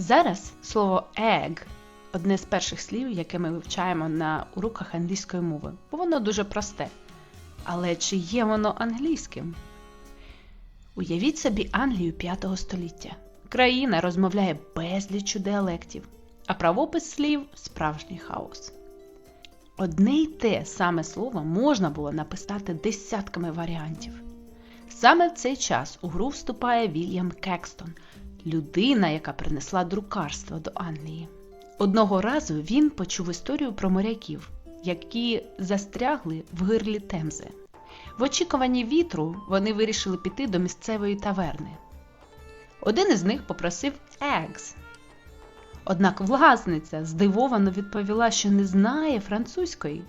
Зараз слово egg одне з перших слів, яке ми вивчаємо на уроках англійської мови, бо воно дуже просте. Але чи є воно англійським? Уявіть собі Англію 5 століття. Країна розмовляє безліччю діалектів, а правопис слів справжній хаос. Одне й те саме слово можна було написати десятками варіантів. Саме в цей час у гру вступає Вільям Кекстон, людина, яка принесла друкарство до Англії. Одного разу він почув історію про моряків, які застрягли в гирлі Темзи. В очікуванні вітру вони вирішили піти до місцевої таверни. Один із них попросив eggs. Однак власниця здивовано відповіла, що не знає французької.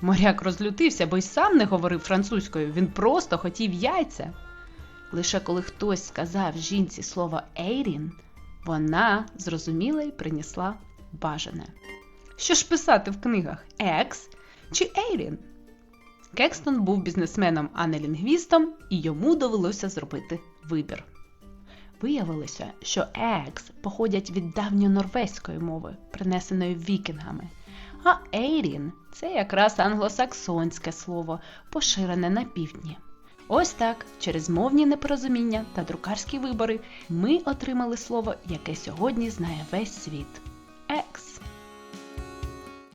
Моряк розлютився, бо й сам не говорив французькою, він просто хотів яйця. Лише коли хтось сказав жінці слово Ейрін, вона зрозуміла і принесла бажане. Що ж писати в книгах Екс чи Ейрін? Кекстон був бізнесменом, а не лінгвістом, і йому довелося зробити вибір. Виявилося, що екс походять від давньонорвезької мови, принесеної вікінгами, а ейрін це якраз англосаксонське слово, поширене на півдні. Ось так, через мовні непорозуміння та друкарські вибори, ми отримали слово, яке сьогодні знає весь світ екс.